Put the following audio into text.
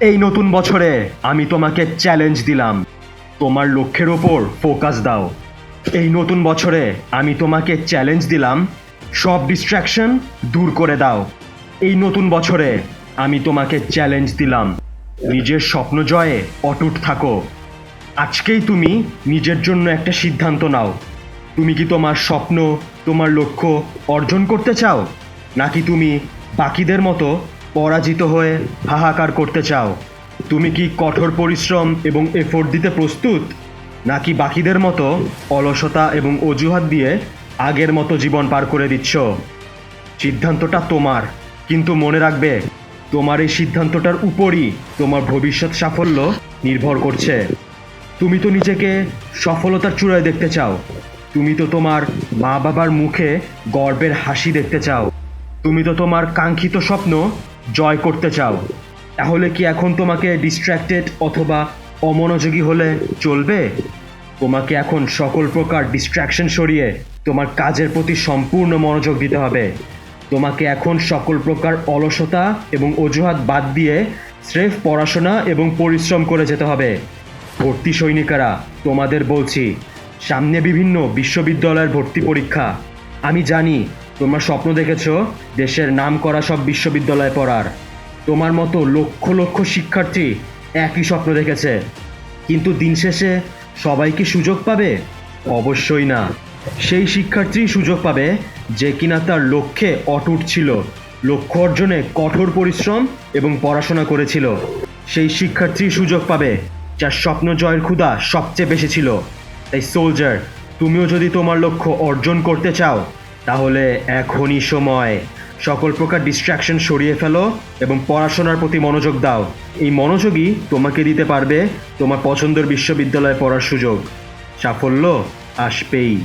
এই নতুন বছরে আমি তোমাকে চ্যালেঞ্জ দিলাম। তোমার লক্ষ্যের ওপর ফোকাস দাও। এই নতুন বছরে আমি তোমাকে চ্যালেঞ্জ দিলাম, সব ডিস্ট্র্যাকশন দূর করে দাও। এই নতুন বছরে আমি তোমাকে চ্যালেঞ্জ দিলাম, নিজের স্বপ্ন জয়ে অটুট থাকো। আজকেই তুমি নিজের জন্য একটা সিদ্ধান্ত নাও। তুমি কি তোমার স্বপ্ন, তোমার লক্ষ্য অর্জন করতে চাও? নাকি তুমি বাকিদের মতো পরাজিত হয়ে হাহাকার করতে চাও। তুমি কি কঠোর পরিশ্রম এবং এফোর্ট দিতে প্রস্তুত? নাকি বাকিদের মতো অলসতা এবং অজুহাত দিয়ে আগের মতো জীবন পার করে দিচ্ছ? সিদ্ধান্তটা তোমার, কিন্তু মনে রাখবে, তোমার এই সিদ্ধান্তটার উপরই তোমার ভবিষ্যৎ সাফল্য নির্ভর করছে। তুমি তো নিজেকে সফলতার চূড়ায় দেখতে চাও। তুমি তো তোমার মা বাবার মুখে গর্বের হাসি দেখতে চাও। তুমি তো তোমার কাঙ্ক্ষিত স্বপ্ন জয় করতে চাও, তাহলে কি এখন তোমাকে ডিস্ট্র্যাক্টেড অথবা অমনোযোগী হলে চলবে? তোমাকে এখন সকল প্রকার ডিস্ট্র্যাকশন সরিয়ে তোমার কাজের প্রতি সম্পূর্ণ মনোযোগ দিতে হবে। তোমাকে এখন সকল প্রকার অলসতা এবং অজুহাত বাদ দিয়ে স্রেফ পড়াশোনা এবং পরিশ্রম করে যেতে হবে। ভর্তি সৈনিকেরা, তোমাদের বলছি, সামনে বিভিন্ন বিশ্ববিদ্যালয়ের ভর্তি পরীক্ষা। আমি জানি তোমরা স্বপ্ন দেখেছ দেশের নাম করা সব বিশ্ববিদ্যালয়ে পড়ার। তোমার মতো লক্ষ লক্ষ শিক্ষার্থী একই স্বপ্ন দেখেছে। কিন্তু দিন শেষে সবাই কি সুযোগ পাবে? অবশ্যই না। সেই শিক্ষার্থী সুযোগ পাবে যে কিনা তার লক্ষ্যে অটুট ছিল, লক্ষ্য অর্জনে কঠোর পরিশ্রম এবং পড়াশোনা করেছিল। সেই শিক্ষার্থী সুযোগ পাবে যার স্বপ্ন জয়ের ক্ষুধা সবচেয়ে বেশি ছিল। তাই, সোলজার, তুমিও যদি তোমার লক্ষ্য অর্জন করতে চাও তাহলে এখনই সময়। সকল প্রকার ডিস্ট্রাকশন সরিয়ে ফেলো এবং পড়াশোনার প্রতি মনোযোগ দাও। এই মনোযোগই তোমাকে দিতে পারবে তোমার পছন্দের বিশ্ববিদ্যালয়ে পড়ার সুযোগ। সাফল্য আসবেই।